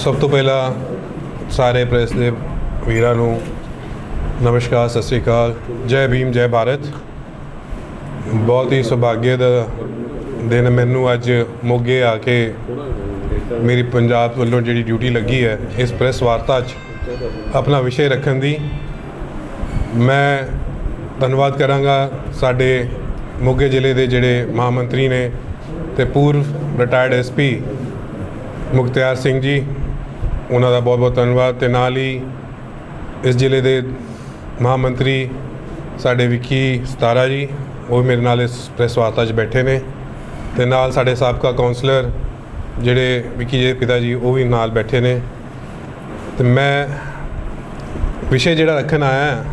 ਸਭ ਤੋਂ ਪਹਿਲਾਂ ਸਾਰੇ ਪ੍ਰੈਸ ਦੇ ਵੀਰਾਂ ਨੂੰ ਨਮਸਕਾਰ, ਸਤਿ ਸ੍ਰੀ ਅਕਾਲ। ਜੈ ਭੀਮ, ਜੈ ਭਾਰਤ। ਬਹੁਤ ਹੀ ਸੁਭਾਗਿਆ ਦਾ ਦਿਨ ਮੈਨੂੰ ਅੱਜ ਮੋਗੇ ਆ ਕੇ ਮੇਰੀ ਪੰਜਾਬ ਵੱਲੋਂ ਜਿਹੜੀ ਡਿਊਟੀ ਲੱਗੀ ਹੈ, ਇਸ ਪ੍ਰੈਸ ਵਾਰਤਾ 'ਚ ਆਪਣਾ ਵਿਸ਼ੇ ਰੱਖਣ ਦੀ ਮੈਂ ਧੰਨਵਾਦ ਕਰਾਂਗਾ ਸਾਡੇ ਮੋਗੇ ਜ਼ਿਲ੍ਹੇ ਦੇ ਜਿਹੜੇ ਮਹਾਮੰਤਰੀ ਨੇ ਤੇ ਪੂਰਵ ਰਿਟਾਇਰਡ ਐਸਪੀ ਮੁਖਤਿਆਰ ਸਿੰਘ ਜੀ। ਉਹਨਾਂ ਦਾ ਬਹੁਤ ਬਹੁਤ ਧੰਨਵਾਦ ਤੇ ਨਾਲ ਹੀ ਇਸ ਜ਼ਿਲ੍ਹੇ ਦੇ ਮਹਾਮੰਤਰੀ ਸਾਡੇ ਵਿੱਕੀ ਸਤਾਰਾ ਜੀ, ਉਹ ਵੀ ਮੇਰੇ ਨਾਲ ਇਸ ਪ੍ਰੈਸ ਵਾਰਤਾ 'ਚ ਬੈਠੇ ਨੇ ਤੇ ਨਾਲ ਸਾਡੇ ਸਾਬਕਾ ਕਾਉਂਸਲਰ ਜਿਹੜੇ ਵਿੱਕੀ ਜੀ ਦੇ ਪਿਤਾ ਜੀ, ਉਹ ਵੀ ਨਾਲ ਬੈਠੇ ਨੇ। ਤੇ ਮੈਂ ਵਿਸ਼ੇ ਜਿਹੜਾ ਰੱਖਣ ਆਇਆ,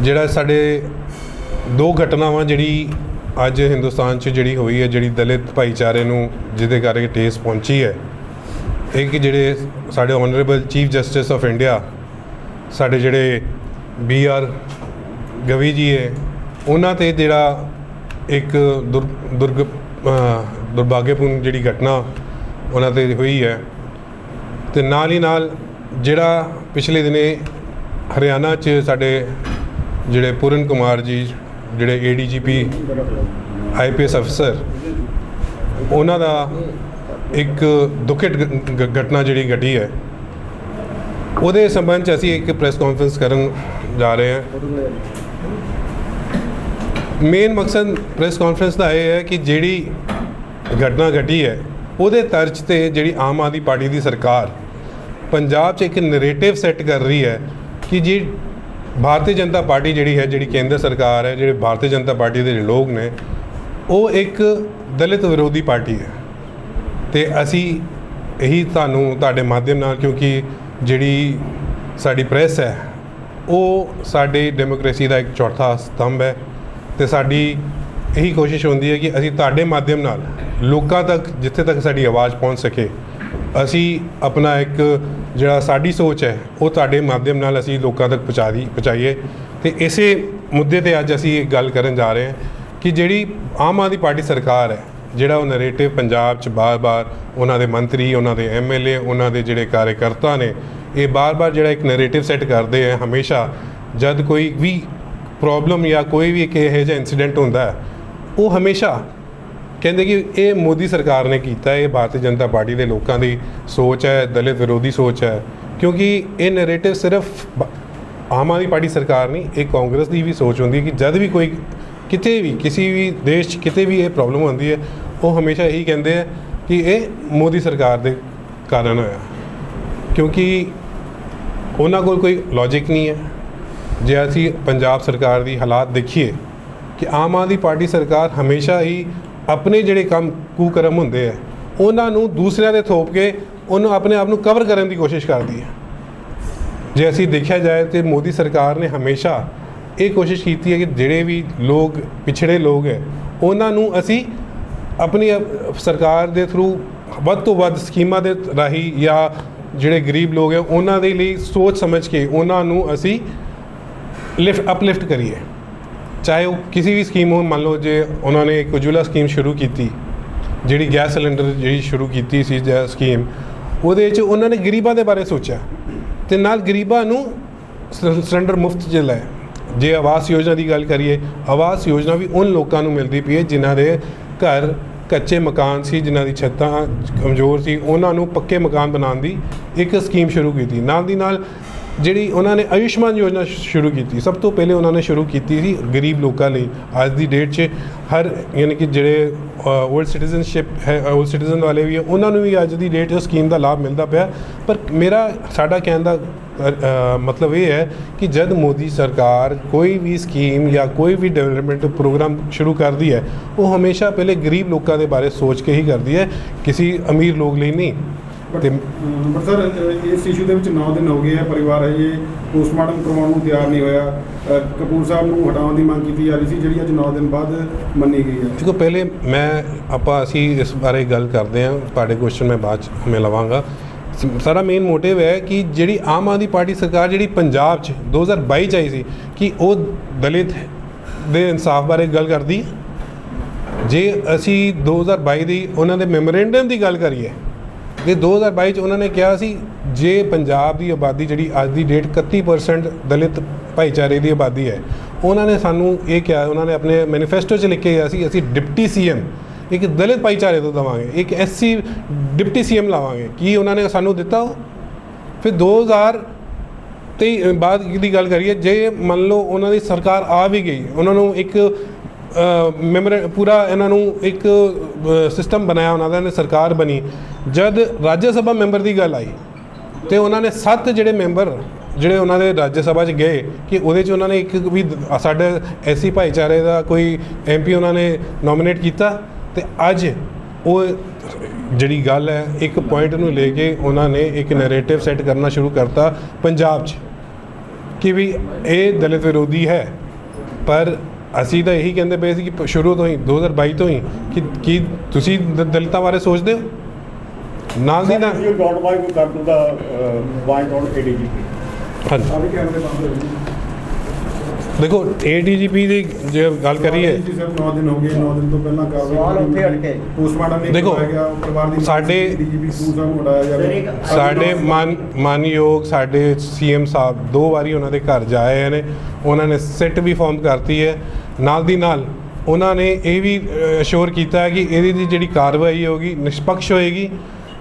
ਜਿਹੜਾ ਸਾਡੇ ਦੋ ਘਟਨਾਵਾਂ ਜਿਹੜੀ ਅੱਜ ਹਿੰਦੁਸਤਾਨ 'ਚ ਜਿਹੜੀ ਹੋਈ ਹੈ, ਜਿਹੜੀ ਦਲਿਤ ਭਾਈਚਾਰੇ ਨੂੰ ਜਿਹਦੇ ਕਰਕੇ ਠੇਸ ਪਹੁੰਚੀ ਹੈ ਇੱਕ ਜਿਹੜੇ ਸਾਡੇ honourable chief justice of India ਸਾਡੇ ਜਿਹੜੇ ਬੀ ਆਰ ਗਵੀ ਜੀ ਹੈ, ਉਹਨਾਂ ਤੇ ਜਿਹੜਾ ਇੱਕ ਦੁਰ, ਦੁਰਗ, ਅਹ ਦੁਰਭਾਗਿਆਪੂਰਨ ਜਿਹੜੀ ਘਟਨਾ ਉਹਨਾਂ ਤੇ ਹੋਈ ਹੈ, ਤੇ ਨਾਲ ਹੀ ਨਾਲ ਜਿਹੜਾ ਪਿਛਲੇ ਦਿਨੇ ਹਰਿਆਣਾ 'ਚ ਸਾਡੇ ਜਿਹੜੇ ਪੂਰਨ ਕੁਮਾਰ ਜੀ, ਜਿਹੜੇ ਏਡੀਜੀਪੀ ਆਈਪੀਐਸ ਅਫਸਰ ਉਹਨਾਂ ਦਾ ਇੱਕ ਦੁਖਦ ਘਟਨਾ ਜਿਹੜੀ ਘਟੀ ਹੈ, ਉਹਦੇ ਸੰਬੰਧ 'ਚ ਅਸੀਂ ਇੱਕ ਪ੍ਰੈਸ ਕਾਨਫਰੰਸ ਕਰਨ ਜਾ ਰਹੇ ਹਾਂ। ਮੇਨ ਮਕਸਦ ਪ੍ਰੈਸ ਕਾਨਫਰੰਸ ਦਾ ਇਹ ਹੈ ਕਿ ਜਿਹੜੀ ਘਟਨਾ ਘਟੀ ਹੈ, ਉਹਦੇ ਤਰਜ ਤੇ ਜਿਹੜੀ ਆਮ ਆਦਮੀ ਪਾਰਟੀ ਦੀ ਸਰਕਾਰ ਪੰਜਾਬ 'ਚ ਇੱਕ ਨੈਰੇਟਿਵ ਸੈੱਟ ਕਰ ਰਹੀ ਹੈ ਕਿ ਜੀ ਭਾਰਤੀ ਜਨਤਾ ਪਾਰਟੀ ਜਿਹੜੀ ਹੈ, ਜਿਹੜੀ ਕੇਂਦਰ ਸਰਕਾਰ ਹੈ, ਜਿਹੜੇ ਭਾਰਤੀ ਜਨਤਾ ਪਾਰਟੀ ਦੇ ਜਿਹੜੇ ਲੋਕ ਨੇ, ਉਹ ਇੱਕ ਦਲਿਤ ਵਿਰੋਧੀ ਪਾਰਟੀ ਹੈ। ਤੇ ਅਸੀਂ ਇਹੀ ਤੁਹਾਨੂੰ ਤੁਹਾਡੇ ਮਾਧਿਅਮ ਨਾਲ, ਕਿਉਂਕਿ ਜਿਹੜੀ ਸਾਡੀ ਪ੍ਰੈਸ ਹੈ, ਉਹ ਸਾਡੇ ਡੈਮੋਕ੍ਰੇਸੀ ਦਾ ਇੱਕ ਚੌਥਾ ਸਤੰਭ ਹੈ ਤੇ ਸਾਡੀ ਇਹੀ ਕੋਸ਼ਿਸ਼ ਹੁੰਦੀ ਹੈ ਕਿ ਅਸੀਂ ਤੁਹਾਡੇ ਮਾਧਿਅਮ ਨਾਲ ਲੋਕਾਂ ਤੱਕ, ਜਿੱਥੇ ਤੱਕ ਸਾਡੀ ਆਵਾਜ਼ ਪਹੁੰਚ ਸਕੇ, ਅਸੀਂ ਆਪਣਾ ਇੱਕ ਜਿਹੜਾ ਸਾਡੀ ਸੋਚ ਹੈ, ਉਹ ਤੁਹਾਡੇ ਮਾਧਿਅਮ ਨਾਲ ਅਸੀਂ ਲੋਕਾਂ ਤੱਕ ਪਹੁੰਚਾ ਦੀ ਪਹੁੰਚਾਈਏ। ਤੇ ਇਸੇ ਮੁੱਦੇ ਤੇ ਅੱਜ ਅਸੀਂ ਗੱਲ ਕਰਨ ਜਾ ਰਹੇ ਹਾਂ ਕਿ ਜਿਹੜੀ ਆਮ ਆਦਮੀ ਪਾਰਟੀ ਸਰਕਾਰ ਹੈ ਜਿਹੜਾ ਉਹ ਨੈਰੇਟਿਵ ਪੰਜਾਬ 'ਚ ਬਾਰ-ਬਾਰ ਉਹਨਾਂ ਦੇ ਮੰਤਰੀ, ਉਹਨਾਂ ਦੇ ਐਮਐਲਏ ਉਹਨਾਂ ਦੇ ਜਿਹੜੇ ਕਾਰਜਕਰਤਾ ਨੇ, ਇਹ ਬਾਰ-ਬਾਰ ਜਿਹੜਾ ਇੱਕ ਨੈਰੇਟਿਵ ਸੈੱਟ ਕਰਦੇ ਆ, ਹਮੇਸ਼ਾ ਜਦ ਕੋਈ ਵੀ ਪ੍ਰੋਬਲਮ ਜਾਂ ਕੋਈ ਵੀ ਇਹੋ ਜਿਹਾ ਇਨਸੀਡੈਂਟ ਹੁੰਦਾ ਹੈ ਉਹ ਹਮੇਸ਼ਾ ਕਹਿੰਦੇ ਕਿ ਇਹ ਮੋਦੀ ਸਰਕਾਰ ਨੇ ਕੀਤਾ, ਇਹ ਭਾਰਤੀ ਜਨਤਾ ਪਾਰਟੀ ਦੇ ਲੋਕਾਂ ਦੀ ਸੋਚ ਹੈ, ਦਲਿਤ ਵਿਰੋਧੀ ਸੋਚ ਹੈ, ਕਿਉਂਕਿ ਇਹ ਨੈਰੇਟਿਵ ਸਿਰਫ ਆਮ ਆਦਮੀ ਪਾਰਟੀ ਸਰਕਾਰ ਨਹੀਂ, ਇਹ ਕਾਂਗਰਸ ਦੀ ਵੀ ਸੋਚ ਹੁੰਦੀ ਹੈ ਕਿ ਜਦ ਵੀ ਕੋਈ ਕਿਤੇ ਵੀ, ਕਿਸੇ ਵੀ ਦੇਸ਼ 'ਚ ਕਿਤੇ ਵੀ ਇਹ ਪ੍ਰੋਬਲਮ ਹੁੰਦੀ ਹੈ, ਉਹ ਹਮੇਸ਼ਾ ਇਹੀ ਕਹਿੰਦੇ ਆ ਕਿ ਇਹ ਮੋਦੀ ਸਰਕਾਰ ਦੇ ਕਾਰਨ ਹੋਇਆ। ਕਿਉਂਕਿ ਉਹਨਾਂ ਕੋਲ ਕੋਈ ਲੌਜੀਕ ਨਹੀਂ ਹੈ। ਜੇ ਅਸੀਂ ਪੰਜਾਬ ਸਰਕਾਰ ਦੀ ਹਾਲਾਤ ਦੇਖੀਏ ਕਿ ਆਮ ਆਦਮੀ ਪਾਰਟੀ ਸਰਕਾਰ ਹਮੇਸ਼ਾ ਹੀ ਆਪਣੇ ਜਿਹੜੇ ਕੰਮ ਕੁਕਰਮ ਹੁੰਦੇ ਆ, ਉਹਨਾਂ ਨੂੰ ਦੂਸਰਿਆਂ ਦੇ ਥੋਪ ਕੇ ਉਹਨੂੰ ਆਪਣੇ ਆਪ ਨੂੰ ਕਵਰ ਕਰਨ ਦੀ ਕੋਸ਼ਿਸ਼ ਕਰਦੀ ਹੈ। ਜੇ ਅਸੀਂ ਦੇਖਿਆ ਜਾਏ ਤੇ ਮੋਦੀ ਸਰਕਾਰ ਨੇ ਹਮੇਸ਼ਾ ਇਹ ਕੋਸ਼ਿਸ਼ ਕੀਤੀ ਹੈ ਕਿ ਜਿਹੜੇ ਵੀ ਲੋਕ, ਪਿਛੜੇ ਲੋਕ ਹੈ, ਉਹਨਾਂ ਨੂੰ ਅਸੀਂ ਆਪਣੀ ਸਰਕਾਰ ਦੇ ਥਰੂ ਵੱਧ ਤੋਂ ਵੱਧ ਸਕੀਮਾਂ ਦੇ ਰਾਹੀਂ ਜਾਂ ਜਿਹੜੇ ਗਰੀਬ ਲੋਕ ਹੈ, ਉਹਨਾਂ ਦੇ ਲਈ ਸੋਚ ਸਮਝ ਕੇ ਉਹਨਾਂ ਨੂੰ ਅਸੀਂ ਲਿਫਟ ਅਪਲਿਫਟ ਕਰੀਏ। ਚਾਹੇ ਉਹ ਕਿਸੇ ਵੀ ਸਕੀਮ ਹੋ ਮੰਨ ਲਓ ਜੇ ਉਹਨਾਂ ਨੇ ਇੱਕ ਉਜਵਲਾ ਸਕੀਮ ਸ਼ੁਰੂ ਕੀਤੀ, ਜਿਹੜੀ ਗੈਸ ਸਿਲੰਡਰ ਜਿਹੜੀ ਸ਼ੁਰੂ ਕੀਤੀ ਸੀ, ਜੈ ਸਕੀਮ ਉਹਦੇ ਵਿੱਚ ਉਹਨਾਂ ਨੇ ਗਰੀਬਾਂ ਦੇ ਬਾਰੇ ਸੋਚਿਆ। ਤੇ ਨਾਲ ਗਰੀਬਾਂ ਨੂੰ ਸਿਲੰਡਰ ਮੁਫਤ ਚ ਲੈ ਜੇ ਆਵਾਸ ਯੋਜਨਾ ਦੀ ਗੱਲ ਕਰੀਏ, ਆਵਾਸ ਯੋਜਨਾ ਵੀ ਉਹਨਾਂ ਲੋਕਾਂ ਨੂੰ ਮਿਲਦੀ ਪਈ ਹੈ ਜਿਨ੍ਹਾਂ ਦੇ ਘਰ ਕੱਚੇ ਮਕਾਨ ਸੀ, ਜਿਨ੍ਹਾਂ ਦੀ ਛੱਤਾਂ ਕਮਜ਼ੋਰ ਸੀ, ਉਹਨਾਂ ਨੂੰ ਪੱਕੇ ਮਕਾਨ ਬਣਾਉਣ ਦੀ ਇੱਕ ਸਕੀਮ ਸ਼ੁਰੂ ਕੀਤੀ। ਨਾਲ ਦੀ ਨਾਲ ਜਿਹੜੀ ਉਹਨਾਂ ਨੇ ਆਯੁਸ਼ਮਾਨ ਯੋਜਨਾ ਸ਼ੁਰੂ ਕੀਤੀ ਸਭ ਤੋਂ ਪਹਿਲੇ ਉਹਨਾਂ ਨੇ ਸ਼ੁਰੂ ਕੀਤੀ ਸੀ ਗਰੀਬ ਲੋਕਾਂ ਲਈ। ਅੱਜ ਦੀ ਡੇਟ 'ਚ ਹਰ ਯਾਨੀ ਕਿ ਜਿਹੜੇ 올ਡ ਸਿਟੀਜ਼ਨਸ਼ਿਪ ਹੈ 올ਡ ਸਿਟੀਜ਼ਨ ਵਾਲੇ ਵੀ ਹੈ, ਉਹਨਾਂ ਨੂੰ ਵੀ ਅੱਜ ਦੀ ਡੇਟ 'ਚ ਸਕੀਮ ਦਾ ਲਾਭ ਮਿਲਦਾ ਪਿਆ। ਪਰ ਮੇਰਾ ਸਾਡਾ ਕਹਿਣ ਦਾ ਮਤਲਬ ਇਹ ਹੈ ਕਿ ਜਦ ਮੋਦੀ ਸਰਕਾਰ ਕੋਈ ਵੀ ਸਕੀਮ ਜਾਂ ਕੋਈ ਵੀ ਡਿਵੈਲਪਮੈਂਟ ਪ੍ਰੋਗਰਾਮ ਸ਼ੁਰੂ ਕਰਦੀ ਹੈ ਉਹ ਹਮੇਸ਼ਾ ਪਹਿਲੇ ਗਰੀਬ ਲੋਕਾਂ ਦੇ ਬਾਰੇ ਸੋਚ ਕੇ ਹੀ ਕਰਦੀ ਹੈ। ਕਿਸੇ ਅਮੀਰ ਲੋਕ ਲਈ ਨਹੀਂ। ਤੇ ਬਟ ਸਰ ਇਸ ਇਸ਼ੂ ਦੇ ਵਿੱਚ 9 ਦਿਨ ਹੋ ਗਏ ਆ ਪਰਿਵਾਰ ਹਜੇ ਪੋਸਟਮਾਰਟਮ ਕਰਵਾਉਣ ਨੂੰ ਤਿਆਰ ਨਹੀਂ ਹੋਇਆ। ਕਪੂਰ ਸਾਹਿਬ ਨੂੰ ਹਟਾਉਣ ਦੀ ਮੰਗ ਕੀਤੀ ਜਾ ਰਹੀ ਸੀ ਜਿਹੜੀ ਅੱਜ 9 ਦਿਨ ਬਾਅਦ ਮੰਨੀ ਗਈ ਹੈ। ਦੇਖੋ ਪਹਿਲੇ ਮੈਂ ਆਪਾਂ ਅਸੀਂ ਇਸ ਬਾਰੇ ਗੱਲ ਕਰਦੇ ਹਾਂ ਤੁਹਾਡੇ ਕੁਐਸਚਨ ਮੈਂ ਬਾਅਦ ਚ ਮੈਂ ਲਵਾਂਗਾ। ਸਾਡਾ ਮੇਨ ਮੋਟਿਵ ਹੈ ਕਿ ਜਿਹੜੀ ਆਮ ਆਦਮੀ ਪਾਰਟੀ ਸਰਕਾਰ ਜਿਹੜੀ ਪੰਜਾਬ 'ਚ 2022 ਚ ਆਈ ਸੀ ਕਿ ਉਹ ਦਲਿਤ ਦੇ ਇਨਸਾਫ ਬਾਰੇ ਗੱਲ ਕਰਦੀ? ਜੇ ਅਸੀਂ 2022 ਦੀ ਉਹਨਾਂ ਦੇ ਮੈਮੋਰੈਂਡਮ ਦੀ ਗੱਲ ਕਰੀਏ ਕਿ 2022 ਚ ਉਹਨਾਂ ਨੇ ਕਿਹਾ ਸੀ, ਜੇ ਪੰਜਾਬ ਦੀ ਆਬਾਦੀ ਜਿਹੜੀ ਅੱਜ ਦੀ ਡੇਟ 31% ਦਲਿਤ ਭਾਈਚਾਰੇ ਦੀ ਆਬਾਦੀ ਹੈ, ਉਹਨਾਂ ਨੇ ਸਾਨੂੰ ਇਹ ਕਿਹਾ, ਉਹਨਾਂ ਨੇ ਆਪਣੇ ਮੈਨੀਫੈਸਟੋ 'ਚ ਲਿਖ ਕੇ ਗਿਆ ਸੀ, ਅਸੀਂ ਡਿਪਟੀ ਸੀਐਮ, ਇੱਕ ਦਲਿਤ ਭਾਈਚਾਰੇ ਤੋਂ ਦਵਾਂਗੇ, ਇੱਕ ਐਸਸੀ ਡਿਪਟੀ ਸੀਐਮ ਲਾਵਾਂਗੇ। ਕੀ ਉਹਨਾਂ ਨੇ ਸਾਨੂੰ ਦਿੱਤਾ ਉਹ? ਫਿਰ 2000 ਤੇ ਬਾਅਦ ਦੀ ਗੱਲ ਕਰੀਏ, ਜੇ ਮੰਨ ਲਓ ਉਹਨਾਂ ਦੀ ਸਰਕਾਰ ਆ ਵੀ ਗਈ, ਉਹਨਾਂ ਨੂੰ ਇੱਕ ਮੈਂਬਰ ਪੂਰਾ ਇਹਨਾਂ ਨੂੰ ਇੱਕ ਸਿਸਟਮ ਬਣਾਇਆ ਉਹਨਾਂ ਦਾ ਨੇ ਸਰਕਾਰ ਬਣੀ। ਜਦ ਰਾਜ ਸਭਾ ਮੈਂਬਰ ਦੀ ਗੱਲ ਆਈ, ਤੇ ਉਹਨਾਂ ਨੇ ਸੱਤ ਜਿਹੜੇ ਮੈਂਬਰ ਜਿਹੜੇ ਉਹਨਾਂ ਦੇ ਰਾਜ ਸਭਾ 'ਚ ਗਏ, ਕਿ ਉਹਦੇ 'ਚ ਉਹਨਾਂ ਨੇ ਇੱਕ ਵੀ ਦ- ਸਾਡੇ ਐਸੀ ਭਾਈਚਾਰੇ ਦਾ ਕੋਈ ਐਮਪੀ ਉਹਨਾਂ ਨੇ ਨੋਮੀਨੇਟ ਕੀਤਾ, ਤੇ ਅੱਜ ਉਹ ਜਿਹੜੀ ਗੱਲ ਹੈ, ਇੱਕ ਪੁਆਇੰਟ ਨੂੰ ਲੈ ਕੇ ਉਹਨਾਂ ਨੇ ਇੱਕ ਨੈਰੇਟਿਵ ਸੈੱਟ ਕਰਨਾ ਸ਼ੁਰੂ ਕਰਤਾ ਪੰਜਾਬ 'ਚ, ਕਿ ਵੀ ਇਹ ਦਲਿਤ ਵਿਰੋਧੀ ਹੈ, ਪਰ ਅਸੀਂ ਤਾਂ ਇਹੀ ਕਹਿੰਦੇ ਪਏ ਸੀ ਕਿ ਸ਼ੁਰੂ ਤੋਂ ਹੀ 2022 ਤੋਂ ਹੀ ਕਿ ਕੀ ਤੁਸੀਂ ਦ- ਦਲਿਤਾਂ ਬਾਰੇ ਸੋਚਦੇ ਹੋ? ਨਾਲ ਦੀ ਨਾਲ you don't want to come to the uh, point on ADGP. ਹਾਂਜੀ ਸਾਰੇ ਕੈਮਰੇ ਬੰਦ ਹੋਏ ਜੀ ਦੇਖੋ ਏਡੀਜੀਪੀ ਦੀ ਜੇ ਗੱਲ ਕਰੀਏ। ਜੀ ਸਰ 9 ਦਿਨ ਹੋ ਗਏ 9 ਦਿਨ ਤੋਂ ਪਹਿਲਾਂ ਕਾਰਵਾਈ ਸਵਾਲ ਉੱਥੇ ਅਟਕੇ। ਪੋਸਟਮਾਰਟਮ ਨਹੀਂ ਦੇਖੋ, ਗਿਆ ਪਰਿਵਾਰ ਦੀ ਸਾਡੇ- ਡੀਜੀਪੀ ਸਾਹਿਬ ਨੂੰ ਹਟਾਇਆ ਜਾਵੇ। ਸਾਡੇ ਮਾਨ ਮਾਨਯੋਗ ਸਾਡੇ ਸੀਐਮ ਸਾਹਿਬ ਦੋ ਵਾਰੀ ਉਹਨਾਂ ਦੇ ਘਰ ਜਾਏ ਨੇ। ਉਹਨਾਂ ਨੇ ਸਿੱਟ ਵੀ ਫਾਰਮ ਕਰਤੀ ਹੈ। ਨਾਲ ਦੀ ਨਾਲ ਉਹਨਾਂ ਨੇ ਇਹ ਵੀ ਅਸ਼ੋਰ ਕੀਤਾ ਹੈ ਕਿ ਇਹਦੀ ਦੀ ਜਿਹੜੀ ਕਾਰਵਾਈ ਹੋਗੀ ਨਿਸ਼ਪਕਸ਼ ਹੋਏਗੀ।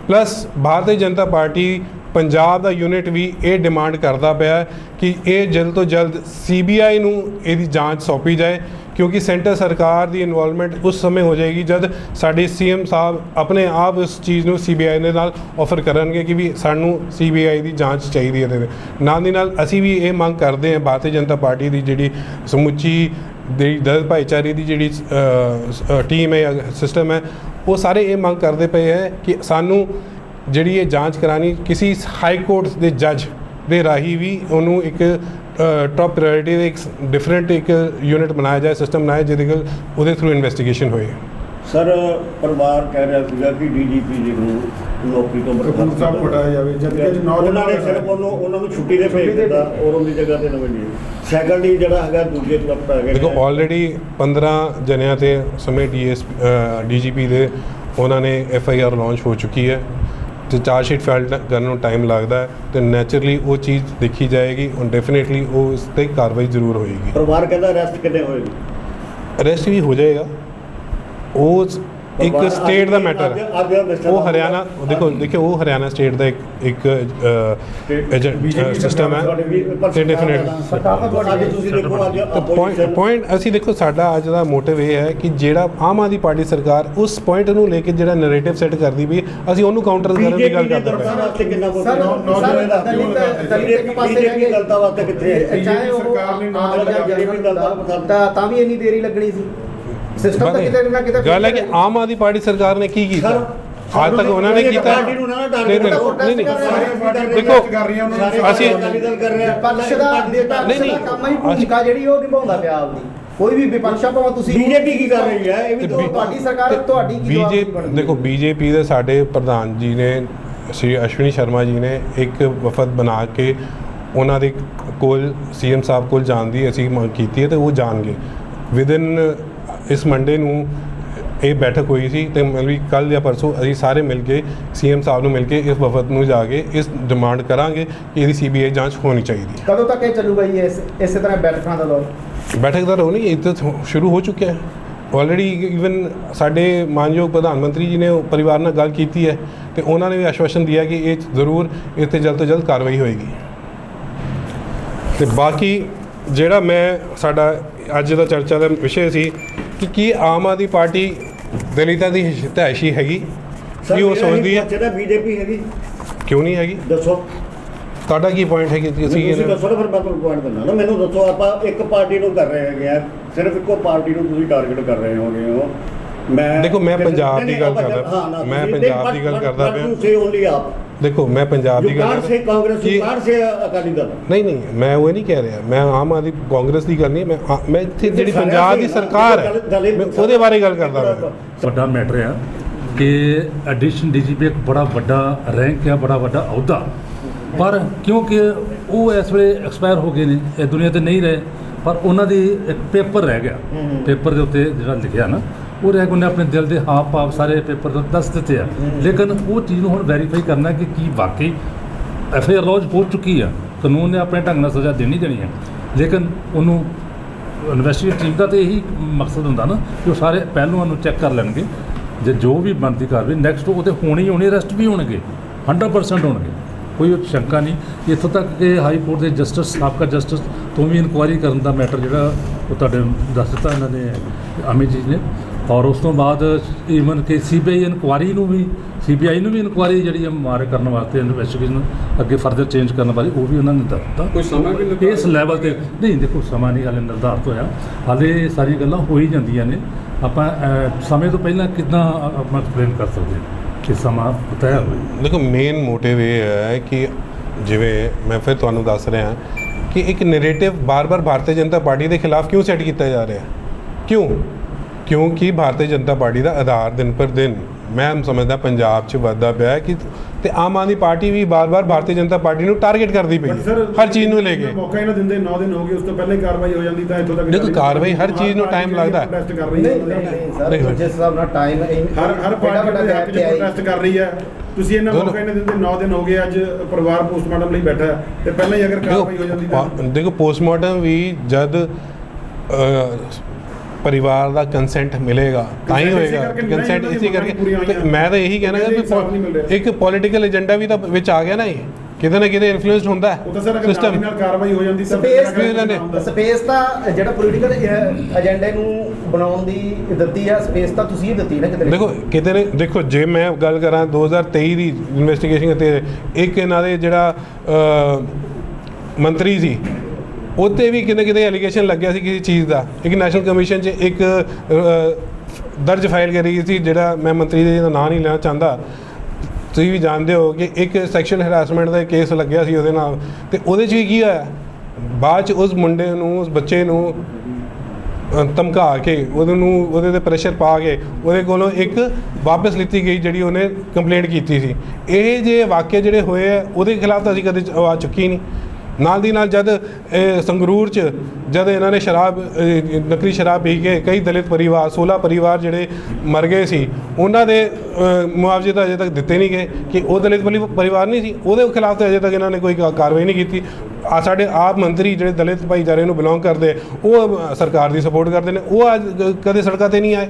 ਪਲੱਸ ਭਾਰਤੀ ਜਨਤਾ ਪਾਰਟੀ ਪੰਜਾਬ ਦਾ ਯੂਨਿਟ ਵੀ ਇਹ ਡਿਮਾਂਡ ਕਰਦਾ ਪਿਆ ਕਿ ਇਹ ਜਲਦ ਤੋਂ ਜਲਦ ਸੀਬੀਆਈ ਨੂੰ ਇਹਦੀ ਜਾਂਚ ਸੌਂਪੀ ਜਾਏ, ਕਿਉਂਕਿ ਸੈਂਟਰ ਸਰਕਾਰ ਦੀ ਇਨਵੋਲਵਮੈਂਟ ਉਸ ਸਮੇਂ ਹੋ ਜਾਏਗੀ ਜਦ ਸਾਡੇ ਸੀਐਮ ਸਾਹਿਬ ਆਪਣੇ ਆਪ ਉਸ ਚੀਜ਼ ਨੂੰ ਸੀਬੀਆਈ ਦੇ ਨਾਲ ਆਫਰ ਕਰਨਗੇ ਕਿ ਵੀ ਸਾਨੂੰ ਸੀਬੀਆਈ ਦੀ ਜਾਂਚ ਚਾਹੀਦੀ ਹੈ ਇਹਦੇ ਨਾਲ ਦੀ ਨਾਲ ਅਸੀਂ ਵੀ ਇਹ ਮੰਗ ਕਰਦੇ ਹਾਂ ਭਾਰਤੀ ਜਨਤਾ ਪਾਰਟੀ ਦੀ ਜਿਹੜੀ ਸਮੁੱਚੀ ਦੀ ਦਲਿਤ ਭਾਈਚਾਰੇ ਦੀ ਜਿਹੜੀ ਟੀਮ ਹੈ ਸਿਸਟਮ ਹੈ, ਉਹ ਸਾਰੇ ਇਹ ਮੰਗ ਕਰਦੇ ਪਏ ਹੈ ਕਿ ਸਾਨੂੰ ਜਿਹੜੀ ਇਹ ਜਾਂਚ ਕਰਾਣੀ ਕਿਸੇ ਹਾਈ ਕੋਰਟ ਦੇ ਜੱਜ ਦੇ ਰਾਹੀਂ ਵੀ ਉਹਨੂੰ ਇੱਕ ਟਾਪ ਪ੍ਰਾਇੋਰਟੀ ਦੇ ਇੱਕ ਡਿਫਰੈਂਟ ਇੱਕ ਯੂਨਿਟ ਬਣਾਇਆ ਜਾਏ ਸਿਸਟਮ ਬਣਾਇਆ ਜਿਹਦੇ ਕੋਲ ਉਹਦੇ ਥਰੂ ਇਨਵੈਸਟੀਗੇਸ਼ਨ ਹੋਏ। ਸਰ ਪਰਿਵਾਰ ਕਹਿ ਰਿਹਾ ਸੀਗਾ ਕਿ ਡੀਜੀਪੀ ਜੀ ਨੂੰ ਨੌਕਰੀ ਤੋਂ ਬਰਖਾਸਤ ਸਾਹਿਬ ਜਾਵੇ ਜਦ ਕਿ ਅੱਜ 9 ਦਿਨ ਉਹਨਾਂ ਨੇ ਸਿਰਫ ਉਹਨੂੰ ਉਹਨਾਂ ਨੂੰ ਛੁੱਟੀ ਦੇ ਭੇਜ ਦਿੱਤਾ ਔਰ ਉਹਦੀ ਜਗ੍ਹਾ ਤੇ ਨਵੇਂ ਜੀ ਸੈਕੰਡ ਹੀ ਜਿਹੜਾ ਹੈਗਾ ਦੂਜੇ ਤਰਫ ਪੈ ਗਿਆ ਦੇਖੋ ਆਲਰੇਡੀ 15 ਜਨਿਆਂ ਤੇ ਸਮੇਂ ਡੀਐਸ ਡੀਜੀਪੀ ਦੇ ਉਹਨਾਂ ਨੇ ਐਫ ਆਈ ਆਰ ਲਾਂਚ ਹੋ ਚੁੱਕੀ ਹੈ। ਤੇ ਚਾਰਜ ਸ਼ੀਟ ਫਾਈਲ ਕਰਨ ਨੂੰ ਟਾਈਮ ਲੱਗਦਾ ਹੈ ਤੇ ਨੇਚਰਲੀ ਉਹ ਚੀਜ਼ ਦੇਖੀ ਜਾਏਗੀ ਔਰ ਡੈਫੀਨਿਟਲੀ ਉਹ ਇਸ ਤੇ ਕਾਰਵਾਈ ਜ਼ਰੂਰ ਹੋਏਗੀ। ਪਰਿਵਾਰ ਕਹਿੰਦਾ ਰੈਸਟ ਕਿੰਨੇ ਹੋਏਗੀ? ਅਰੈਸਟ ਵੀ ਹੋ ਜਾਏਗਾ। ਉਹ ਇੱਕ ਸਟੇਟ ਦਾ ਮੈਟਰ ਹੈ। ਉਹ ਹਰਿਆਣਾ ਦੇਖੋ ਦੇਖੋ ਉਹ ਹਰਿਆਣਾ ਸਟੇਟ ਦਾ ਇੱਕ ਇੱਕ ਸਿਸਟਮ ਹੈ। ਤੇ ਅੱਜ ਪੁਆਇੰਟ ਅਸੀਂ ਦੇਖੋ ਸਾਡਾ ਅੱਜ ਦਾ ਮੋਟਿਵ ਇਹ ਹੈ ਕਿ ਜਿਹੜਾ ਆਮ ਆਦਮੀ ਪਾਰਟੀ ਸਰਕਾਰ ਉਸ ਪੁਆਇੰਟ ਨੂੰ ਲੈ ਕੇ ਜਿਹੜਾ ਨੈਰੇਟਿਵ ਸੈੱਟ ਕਰਦੀ ਵੀ ਅਸੀਂ ਉਹਨੂੰ ਕਾਊਂਟਰ ਕਰਨ ਦੀ ਗੱਲ ਕਰਦੇ ਨੌ- ਹੈ? ਚਾਹੇ ਉਹ ਸਰਕਾਰ ਨੇ ਜਨਰਲ ਤਾਂ ਤਾਂ ਵੀ ਇੰਨੀ ਦੇਰੀ ਲੱਗਣੀ ਸੀ। ਸਿਸਟਮ ਤਾਂ ਕਿਤੇ ਨਾ ਕਿਤੇ ਗੱਲ ਹੈ ਕਿ ਆਮ ਆਦਮੀ ਪਾਰਟੀ ਸਰਕਾਰ ਨੇ ਕੀ ਕੀਤਾ? ਅੱਜ ਤੱਕ ਉਹਨਾਂ ਨੇ ਕੀਤਾ? ਨਹੀਂ ਨਹੀਂ। ਨਹੀਂ ਦੇਖੋ, ਅਸੀਂ- ਵਿਪਕਸ਼ ਦਾ ਨਹੀਂ, ਨਹੀਂ। ਕੰਮ ਹੀ ਭੂਮਿਕਾ ਜਿਹੜੀ ਉਹ ਨਿਭਾਉਂਦਾ ਪਿਆ ਆਪਦੀ। ਕੋਈ ਵੀ ਵਿਪਕਸ਼ ਭਾਵੇਂ ਤੁਸੀਂ ਬੀਜੇਪੀ ਕੀ ਕਰ ਰਹੀ ਹੈ? ਇਹ ਵੀ ਤੁਹਾਡੀ ਸਰਕਾਰ ਤੁਹਾਡੀ ਕੀ ਜਵਾਬ ਬੀਜੇਪੀ ਬਣਦੀ ਦੇਖੋ ਬੀਜੇਪੀ ਦੇ ਸਾਡੇ ਪ੍ਰਧਾਨ ਜੀ ਨੇ ਸ਼੍ਰੀ ਅਸ਼ਵਨੀ ਸ਼ਰਮਾ ਜੀ ਨੇ ਇੱਕ ਵਫਦ ਬਣਾ ਕੇ ਉਹਨਾਂ ਦੇ ਕੋਲ ਸੀਐਮ ਸਾਹਿਬ ਕੋਲ ਜਾਣ ਦੀ ਅਸੀਂ ਮੰਗ ਕੀਤੀ ਹੈ ਤੇ ਉਹ ਜਾਣਗੇ। ਵਿਦਿਨ ਇਸ ਮੰਡੇ ਨੂੰ ਇਹ ਬੈਠਕ ਹੋਈ ਸੀ ਤੇ ਮਤਲਬ ਵੀ ਕੱਲ ਜਾਂ ਪਰਸੋਂ ਅਸੀਂ ਸਾਰੇ ਮਿਲ ਕੇ ਸੀਐਮ ਸਾਹਿਬ ਨੂੰ ਮਿਲ ਕੇ ਇਸ ਵਫਦ ਨੂੰ ਜਾ ਕੇ ਇਸ ਡਿਮਾਂਡ ਕਰਾਂਗੇ ਕਿ ਇਹਦੀ ਸੀਬੀਆਈ ਜਾਂਚ ਹੋਣੀ ਚਾਹੀਦੀ ਹੈ। ਕਦੋਂ ਤੱਕ ਇਹ ਚੱਲੂਗਾ ਜੀ ਇਸ ਇਸੇ ਤਰ੍ਹਾਂ ਬੈਠਕਾਂ ਦਾ ਦੌਰ? ਬੈਠਕ ਦਾ ਰੋ ਨਹੀਂ ਇਹ ਤਾਂ ਸ਼ੁਰੂ ਹੋ ਚੁੱਕਿਆ ਹੈ। ਆਲਰੇਡੀ ਇਵਨ ਸਾਡੇ ਮਾਨਯੋਗ ਪ੍ਰਧਾਨ ਮੰਤਰੀ ਜੀ ਨੇ ਪਰਿਵਾਰ ਨਾਲ ਗੱਲ ਕੀਤੀ ਹੈ ਤੇ ਉਹਨਾਂ ਨੇ ਵੀ ਆਸ਼ਵਾਸਨ ਦਿਆ ਕਿ ਇਹ ਜ਼ਰੂਰ 'ਤੇ ਜਲਦ ਤੋਂ ਜਲਦ ਕਾਰਵਾਈ ਹੋਏਗੀ। ਤੇ ਬਾਕੀ ਜਿਹੜਾ ਮੈਂ ਸਾਡਾ ਅੱਜ ਦਾ ਚਰਚਾ ਦਾ ਵਿਸ਼ੇ ਸੀ ਕਿ ਕੀ ਆਮ ਆਦਮੀ ਪਾਰਟੀ ਦਲਿਤਾਂ ਦੀ ਹਿਤੈਸ਼ੀ ਹੈਗੀ? ਕੀ ਉਹ ਸੋਚਦੀ ਹੈ? ਜਿਹੜਾ ਬੀਜੇਪੀ ਹੈਗੀ। ਕਿਉਂ ਨਹੀਂ ਹੈਗੀ? ਦੱਸੋ। ਤੁਹਾਡਾ ਕੀ ਪੁਆਇੰਟ ਹੈ ਕਿ ਤੁਸੀਂ ਤੁਸੀਂ ਦੱਸੋ ਨਾ ਫਿਰ ਮੈਂ ਤੁਹਾਨੂੰ ਪੁਆਇੰਟ ਦਿੰਦਾ ਨਾ। ਮੈਨੂੰ ਦੱਸੋ ਆਪਾਂ ਇੱਕ ਪਾਰਟੀ ਨੂੰ ਕਰ ਰਹੇ ਹੈਗੇ ਆ। ਸਿਰਫ ਇੱਕੋ ਪਾਰਟੀ ਨੂੰ ਤੁਸੀਂ ਟਾਰਗੇਟ ਕਰ ਰਹੇ ਹੋਗੇ ਹੋ। ਮੈਂ ਦੇਖੋ, ਮੈਂ ਪੰਜਾਬ ਦੀ ਗੱਲ ਕਰਦਾ। ਮੈਂ ਤੁਸੀਂ- ਪੰਜਾਬ ਦੀ ਗੱਲ ਕਰਦਾ ਪਿਆ। say only ਆਪ। ਦੇਖੋ ਮੈਂ ਪੰਜਾਬ ਦੀ ਗੱਲ ਸੇ ਕਾਂਗਰਸ ਕਾਂਟ ਸੇ ਅਕਾਲੀ ਦਲ। ਨਹੀਂ ਨਹੀਂ ਮੈਂ ਉਹ ਨਹੀਂ ਕਹਿ ਰਿਹਾ। ਮੈਂ ਆਮ ਆਦਮੀ ਕਾਂਗਰਸ ਦੀ ਗੱਲ ਨਹੀਂ ਮੈਂ ਮੈਂ ਇੱਥੇ ਜਿਹੜੀ ਪੰਜਾਬ ਦੀ ਸਰਕਾਰ ਹੈ ਮੈਂ ਉਹਦੇ ਬਾਰੇ ਗੱਲ ਕਰਦਾ ਮੈਂ। ਵੱਡਾ ਮੈਟਰ ਆ ਕਿ ਐਡੀਸ਼ਨ ਡੀਜੀਪੀ ਇੱਕ ਬੜਾ ਵੱਡਾ ਰੈਂਕ ਆ ਬੜਾ ਵੱਡਾ ਅਹੁਦਾ। ਪਰ ਕਿਉਂਕਿ ਉਹ ਇਸ ਵੇਲੇ ਐਕਸਪਾਇਰ ਹੋ ਗਏ ਨੇ ਇਹ ਦੁਨੀਆ ਤੇ ਨਹੀਂ ਰਹੇ ਪਰ ਉਹਨਾਂ ਦੀ ਇੱਕ ਪੇਪਰ ਰਹਿ ਗਿਆ। ਹੂੰ। ਪੇਪਰ ਦੇ ਉੱਤੇ ਜਿਹੜਾ ਲਿਖਿਆ ਨਾ ਉਹ ਰਹਿ ਉਹਨੇ ਆਪਣੇ ਦਿਲ ਦੇ ਹਾਵ ਭਾਵ ਸਾਰੇ ਪੇਪਰ ਤੋਂ ਦੱਸ ਦਿੱਤੇ ਆ। ਲੇਕਿਨ ਉਹ ਚੀਜ਼ ਨੂੰ ਹੁਣ ਵੈਰੀਫਾਈ ਕਰਨਾ ਕਿ ਕੀ ਵਾਕਈ ਐਫ ਆਈ ਆਰ ਲੌਜ ਹੋ ਚੁੱਕੀ ਆ। ਕਾਨੂੰਨ ਨੇ ਆਪਣੇ ਢੰਗ ਨਾਲ ਸਜ਼ਾ ਦੇਣੀ ਦੇਣੀ ਹੈ ਲੇਕਿਨ ਉਹਨੂੰ ਇਨਵੈਸਟੀਗੇਟ ਟੀਮ ਦਾ ਤੇ ਇਹੀ ਮਕਸਦ ਹੁੰਦਾ ਨਾ ਕਿ ਉਹ ਸਾਰੇ ਪਹਿਲੂਆਂ ਨੂੰ ਚੈੱਕ ਕਰ ਲੈਣਗੇ। ਜੇ ਜੋ ਵੀ ਬਣਦੀ ਕਾਰਵਾਈ ਨੈਕਸਟ ਉਹ ਤੇ ਹੋਣੀ ਹੋਣੀ ਅਰੈਸਟ ਵੀ ਹੋਣਗੇ। 100% ਹੋਣਗੇ। ਕੋਈ ਉਹ ਸ਼ੰਕਾ ਨਹੀਂ। ਇੱਥੋਂ ਤੱਕ ਕਿ ਹਾਈ ਕੋਰਟ ਦੇ ਜਸਟਿਸ ਸਾਬਕਾ ਜਸਟਿਸ ਤੋਂ ਵੀ ਇਨਕੁਆਇਰੀ ਕਰਨ ਦਾ ਮੈਟਰ ਜਿਹੜਾ ਉਹ ਤੁਹਾਡੇ ਦੱਸ ਦਿੱਤਾ ਇਹਨਾਂ ਨੇ ਅਮਿਤ ਜੀ ਨੇ। ਔਰ ਉਸ ਤੋਂ ਬਾਅਦ ਈਵਨ ਕਿ ਸੀਬੀਆਈ ਇਨਕੁਆਇਰੀ ਨੂੰ ਵੀ ਸੀਬੀਆਈ ਨੂੰ ਵੀ ਇਨਕੁਆਇਰੀ ਜਿਹੜੀ ਹੈ ਮਾਰੇ ਕਰਨ ਵਾਸਤੇ ਇਨਵੈਸਟੀਗੇਸ਼ਨ ਅੱਗੇ ਫਰਦਰ ਚੇਂਜ ਕਰਨ ਵਾਲੀ ਉਹ ਵੀ ਉਹਨਾਂ ਨੇ ਦੱਸ ਦਿੱਤਾ। ਕੋਈ ਸਮਾਂ ਵੀ ਇਸ ਲੈਵਲ ਤੇ ਨਹੀਂ ਦੇਖੋ ਸਮਾਂ ਨਹੀਂ ਹਾਲੇ ਨਿਰਧਾਰਤ ਹੋਇਆ। ਹਾਲੇ ਸਾਰੀਆਂ ਗੱਲਾਂ ਹੋ ਹੀ ਜਾਂਦੀਆਂ ਨੇ। ਆਪਾਂ ਸਮੇਂ ਤੋਂ ਪਹਿਲਾਂ ਕਿੱਦਾਂ ਆਪਾਂ ਐਕਸਪਲੇਨ ਕਰ ਸਕਦੇ ਹਾਂ ਕਿ ਸਮਾਂ ਤੈਅ ਹੋਵੇ ਦੇਖੋ ਮੇਨ ਮੋਟਿਵ ਇਹ ਹੈ ਕਿ ਜਿਵੇਂ ਮੈਂ ਫਿਰ ਤੁਹਾਨੂੰ ਦੱਸ ਰਿਹਾ ਕਿ ਇੱਕ ਨੈਰੇਟਿਵ ਬਾਰ-ਬਾਰ ਭਾਰਤੀ ਜਨਤਾ ਪਾਰਟੀ ਦੇ ਖਿਲਾਫ ਕਿਉਂ ਸੈੱਟ ਕੀਤਾ ਜਾ ਰਿਹਾ? ਕਿਉਂ? ਕਿਉਂਕਿ ਭਾਰਤੀ ਜਨਤਾ ਪਾਰਟੀ ਦਾ ਆਧਾਰ ਦਿਨ ਪਰ ਦਿਨ ਮੈਂ ਸਮਝਦਾ ਪੰਜਾਬ 'ਚ ਵੱਧਦਾ ਪਿਆ ਹੈ ਕਿ ਤੇ ਆਮ ਆਦਮੀ ਪਾਰਟੀ ਵੀ ਬਾਰ-ਬਾਰ ਭਾਰਤੀ ਜਨਤਾ ਪਾਰਟੀ ਨੂੰ ਟਾਰਗੇਟ ਕਰਦੀ ਪਈ ਹੈ ਹਰ ਚੀਜ਼ ਨੂੰ ਲੈ ਕੇ। ਮੌਕਾ ਇਹਨਾਂ ਦਿੰਦੇ 9 ਦਿਨ ਹੋ ਗਏ ਉਸ ਤੋਂ ਪਹਿਲਾਂ ਹੀ ਕਾਰਵਾਈ ਹੋ ਜਾਂਦੀ ਤਾਂ ਇੱਥੋਂ ਤੱਕ ਦੇਖੋ, ਕਾਰਵਾਈ ਹਰ ਚੀਜ਼ ਨੂੰ time ਲੱਗਦਾ। ਹੈ। ਪ੍ਰੋਟੈਸਟ ਕਰ ਰਹੀ ਨਹੀਂ ਹੈ। ਨਹੀਂ ਨਹੀਂ ਸਰ ਜਿਸ ਹਿਸਾਬ ਨਾਲ ਟਾਈਮ ਹਰ ਹਰ ਪਾਰਟੀ ਦੇ ਹੱਕ 'ਚ ਪ੍ਰੋਟੈਸਟ ਕਰ ਰਹੀ ਹੈ। ਤੁਸੀਂ ਇਹਨਾਂ ਮੌਕਾ ਇਹਨਾਂ ਦਿੰਦੇ 9 ਦਿਨ ਹੋ ਗਏ ਅੱਜ ਪਰਿਵਾਰ ਪੋਸਟਮਾਰਟਮ ਲਈ ਬੈਠਾ ਹੈ। ਤੇ ਪਹਿਲਾਂ ਹੀ ਅਗਰ ਕਾਰਵਾਈ ਹੋ ਜਾਂਦੀ ਤਾਂ ਦੇਖੋ ਪੋਸਟਮਾਰਟਮ ਵੀ ਜਦ ਪਰਿਵਾਰ ਦਾ ਕੰਸੈਂਟ ਮਿਲੇਗਾ ਤਾਂ ਹੀ ਹੋਏਗਾ ਕੰਸੈਂਟ ਇਸੇ ਕਰਕੇ ਤੇ। ਮੈਂ ਤਾਂ ਇਹੀ ਕਹਿਣਾ ਕਿ। ਇੱਕ ਪੋਲੀਟੀਕਲ ਏਜੰਡਾ ਵੀ ਤਾਂ ਵਿੱਚ ਆ ਗਿਆ ਨਾ ਇਹ ਕਿਤੇ ਨਾ ਕਿਤੇ ਇਨਫਲੂਐਂਸਡ ਹੁੰਦਾ ਹੈ ਸਿਸਟਮ ਨਾਲ ਕਾਰਵਾਈ ਹੋ ਜਾਂਦੀ ਸਪੇਸ ਵੀ ਇਹਨਾਂ ਨੇ- ਸਪੇਸ ਤਾਂ ਜਿਹੜਾ ਪੋਲੀਟੀਕਲ ਏਜੰਡੇ ਨੂੰ ਬਣਾਉਣ ਦੀ ਦਿੱਤੀ ਆ ਸਪੇਸ ਤਾਂ ਤੁਸੀਂ ਹੀ ਦਿੱਤੀ ਨਾ ਕਿਤੇ ਦੇਖੋ ਕਿਤੇ ਨੇ ਦੇਖੋ ਜੇ ਮੈਂ ਗੱਲ ਕਰਾਂ 2023 ਦੀ ਇਨਵੈਸਟੀਗੇਸ਼ਨ ਤੇ ਇੱਕ ਇਹਨਾਂ ਦੇ ਜਿਹੜਾ ਮੰਤਰੀ ਸੀ ਉੱਤੇ ਵੀ ਕਿਤੇ ਕਿਤੇ ਐਲੀਗੇਸ਼ਨ ਲੱਗਿਆ ਸੀ ਕਿਸੇ ਚੀਜ਼ ਦਾ? ਇੱਕ ਨੈਸ਼ਨਲ ਕਮਿਸ਼ਨ 'ਚ ਇੱਕ ਦਰਜ ਫਾਈਲ ਕਰੀ ਗਈ ਸੀ ਜਿਹੜਾ ਮੈਂ ਮੰਤਰੀ ਦੇ ਦਾ ਨਾਂ ਨਹੀਂ ਲੈਣਾ ਚਾਹੁੰਦਾ। ਤੁਸੀਂ ਵੀ ਜਾਣਦੇ ਹੋ ਕਿ ਇੱਕ ਸੈਕਸ਼ੂਅਲ ਹਰਾਸਮੈਂਟ ਦਾ ਕੇਸ ਲੱਗਿਆ ਸੀ ਉਹਦੇ ਨਾਲ। ਤੇ ਉਹਦੇ 'ਚ ਵੀ ਕੀ ਹੋਇਆ? ਬਾਅਦ 'ਚ ਉਸ ਮੁੰਡੇ ਨੂੰ, ਉਸ ਬੱਚੇ ਨੂੰ ਧਮਕਾ ਕੇ ਉਹਦੇ ਨੂੰ, ਉਹਦੇ ਤੇ ਪ੍ਰੈਸ਼ਰ ਪਾ ਕੇ ਉਹਦੇ ਕੋਲੋਂ ਇੱਕ ਵਾਪਸ ਲਿੱਤੀ ਗਈ ਜਿਹੜੀ ਉਹਨੇ ਕੰਪਲੇਂਟ ਕੀਤੀ ਸੀ। ਇਹ ਜੇ ਵਾਕਿਆ ਜਿਹੜੇ ਹੋਏ ਆ, ਉਹਦੇ ਖਿਲਾਫ ਤਾਂ ਅਸੀਂ ਕਦੇ ਆਵਾਜ਼ ਚੁੱਕੀ ਨਹੀਂ। ਨਾਲ ਦੀ ਨਾਲ ਜਦ, ਇਹ ਸੰਗਰੂਰ ਚ ਜਦ ਇਹਨਾਂ ਨੇ ਸ਼ਰਾਬ ਨਕਲੀ ਸ਼ਰਾਬ ਪੀ ਕੇ ਕਈ ਦਲਿਤ ਪਰਿਵਾਰ 16 ਪਰਿਵਾਰ ਜਿਹੜੇ ਮਰ ਗਏ ਸੀ, ਉਹਨਾਂ ਦੇ ਮੁਆਵਜ਼ੇ ਤਾਂ ਅਜੇ ਤੱਕ ਦਿੱਤੇ ਨਹੀਂ ਗਏ ਕਿ ਉਹ ਦਲਿਤ ਪਰਿ- ਪਰਿਵਾਰ ਨਹੀਂ ਸੀ। ਉਹਦੇ ਖਿਲਾਫ ਤਾਂ ਅਜੇ ਤੱਕ ਇਹਨਾਂ ਨੇ ਕੋਈ ਕਾਰਵਾਈ ਨਹੀਂ ਕੀਤੀ। ਆ ਸਾਡੇ ਆਪ ਮੰਤਰੀ ਜਿਹੜੇ ਦਲਿਤ ਭਾਈਚਾਰੇ ਨੂੰ ਬਿਲੋਂਗ ਕਰਦੇ, ਉਹ ਸਰਕਾਰ ਦੀ ਸਪੋਰਟ ਕਰਦੇ ਨੇ। ਉਹ ਅੱਜ ਕਦੇ ਸੜਕਾਂ ਤੇ ਨਹੀਂ ਆਏ।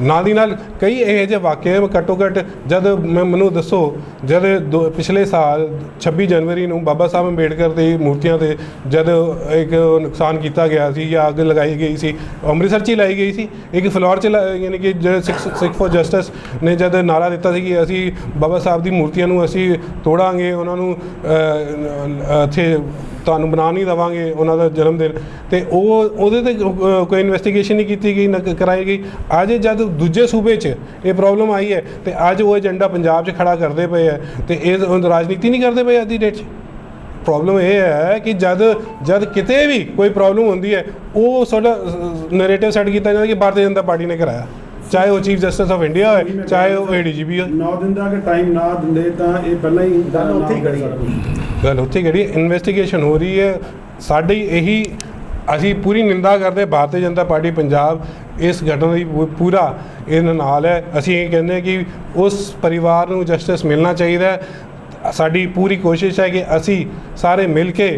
ਨਾਲ ਦੀ ਨਾਲ ਕਈ ਇਹੋ ਜਿਹੇ ਵਾਕਿਆ ਘੱਟੋ ਘੱਟ ਜਦ ਮੈਂ ਮੈਨੂੰ ਦੱਸੋ, ਜਦ ਦੋ- ਪਿਛਲੇ ਸਾਲ 26 ਜਨਵਰੀ ਨੂੰ ਬਾਬਾ ਸਾਹਿਬ ਅੰਬੇਡਕਰ ਦੀ ਮੂਰਤੀਆਂ ਤੇ ਜਦ ਇੱਕ ਨੁਕਸਾਨ ਕੀਤਾ ਗਿਆ ਸੀ ਜਾਂ ਅੱਗ ਲਗਾਈ ਗਈ ਸੀ, ਅੰਮ੍ਰਿਤਸਰ 'ਚ ਹੀ ਲਾਈ ਗਈ ਸੀ। ਇੱਕ ਫਲੋਰ 'ਚ ਲਾ- ਯਾਨੀ ਕਿ ਜਿਹੜੇ ਸਿੱਖ ਸਿੱਖ ਫॉर ਜਸਟਿਸ ਨੇ ਜਦ ਨਾਰਾ ਦਿੱਤਾ ਸੀ ਕਿ ਅਸੀਂ ਬਾਬਾ ਸਾਹਿਬ ਦੀ ਮੂਰਤੀਆਂ ਨੂੰ ਅਸੀਂ ਤੋੜਾਂਗੇ, ਉਹਨਾਂ ਨੂੰ ਇੱਥੇ ਤੁਹਾਨੂੰ ਬਣਾ ਨਹੀਂ ਦੇਵਾਂਗੇ ਉਹਨਾਂ ਦਾ ਜਨਮ ਦਿਨ। ਤੇ ਉਹ ਉਹਦੇ ਤੇ ਕੋਈ ਇਨਵੈਸਟੀਗੇਸ਼ਨ ਨਹੀਂ ਕੀਤੀ ਗਈ ਨਾ ਕਰਾਈ ਗਈ। ਅੱਜ ਜਦ ਦੂਜੇ ਸੂਬੇ 'ਚ ਇਹ ਪ੍ਰੋਬਲਮ ਆਈ ਹੈ ਤੇ ਅੱਜ ਉਹ ਏਜੰਡਾ ਪੰਜਾਬ 'ਚ ਖੜਾ ਕਰਦੇ ਪਏ ਹੈ। ਤੇ ਇਹ ਰਾਜਨੀਤੀ ਨਹੀਂ ਕਰਦੇ ਪਏ ਅੱਜ ਦੀ ਡੇਟ 'ਚ। ਪ੍ਰੋਬਲਮ ਇਹ ਹੈ ਕਿ ਜਦ ਜਦ ਕਿਤੇ ਵੀ ਕੋਈ ਪ੍ਰੋਬਲਮ ਹੁੰਦੀ ਹੈ ਉਹ ਸਾਡਾ ਨੈਰੇਟਿਵ ਸੈੱਟ ਕੀਤਾ ਜਾਂਦਾ ਕਿ ਭਾਰਤੀ ਜਨਤਾ ਪਾਰਟੀ ਨੇ ਕਰਾਇਆ। ਚਾਹੇ ਉਹ ਚੀਫ ਜਸਟਿਸ ਆਫ ਇੰਡੀਆ ਹੋਵੇ ਚਾਹੇ ਉਹ ਏਡੀਜੀਪੀ ਹੋਵੇ 9 ਦਿਨ ਦਾ ਟਾਈਮ ਨਾ ਦਿੰਦੇ ਤਾਂ ਇਹ ਪਹਿਲਾਂ ਹੀ ਗੱਲ ਉੱਥੇ ਹੀ ਖੜੀ। ਗੱਲ ਉੱਥੇ ਜਿਹੜੀ ਇਨਵੈਸਟੀਗੇਸ਼ਨ ਹੋ ਰਹੀ ਹੈ, ਸਾਡੀ ਇਹੀ ਅਸੀਂ ਪੂਰੀ ਨਿੰਦਾ ਕਰਦੇ, ਭਾਰਤੀ ਜਨਤਾ ਪਾਰਟੀ ਪੰਜਾਬ ਇਸ ਘਟਨਾ ਦੀ ਪੂ- ਪੂਰਾ ਇਹਨਾਂ ਨਾਲ ਹੈ। ਅਸੀਂ ਇਹ ਕਹਿੰਦੇ ਹਾਂ ਕਿ ਉਸ ਪਰਿਵਾਰ ਨੂੰ ਜਸਟਿਸ ਮਿਲਣਾ ਚਾਹੀਦਾ ਹੈ। ਸਾਡੀ ਪੂਰੀ ਕੋਸ਼ਿਸ਼ ਹੈ ਕਿ ਅਸੀਂ ਸਾਰੇ ਮਿਲ ਕੇ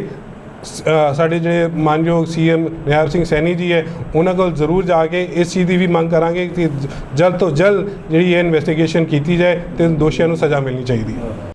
ਸਾਡੇ ਜਿਹੜੇ ਮਾਨਯੋਗ ਸੀਐਮ ਨਿਹਾਲ ਸਿੰਘ ਸੈਣੀ ਜੀ ਹੈ, ਉਹਨਾਂ ਕੋਲ ਜ਼ਰੂਰ ਜਾ ਕੇ ਇਸ ਚੀਜ਼ ਦੀ ਵੀ ਮੰਗ ਕਰਾਂਗੇ ਕਿ ਜਲਦ ਤੋਂ ਜਲਦ ਜਿਹੜੀ ਇਹ ਇਨਵੈਸਟੀਗੇਸ਼ਨ ਕੀਤੀ ਜਾਏ ਤੇ ਦੋਸ਼ੀਆਂ ਨੂੰ ਸਜ਼ਾ ਮਿਲਣੀ ਚਾਹੀਦੀ ਹੈ।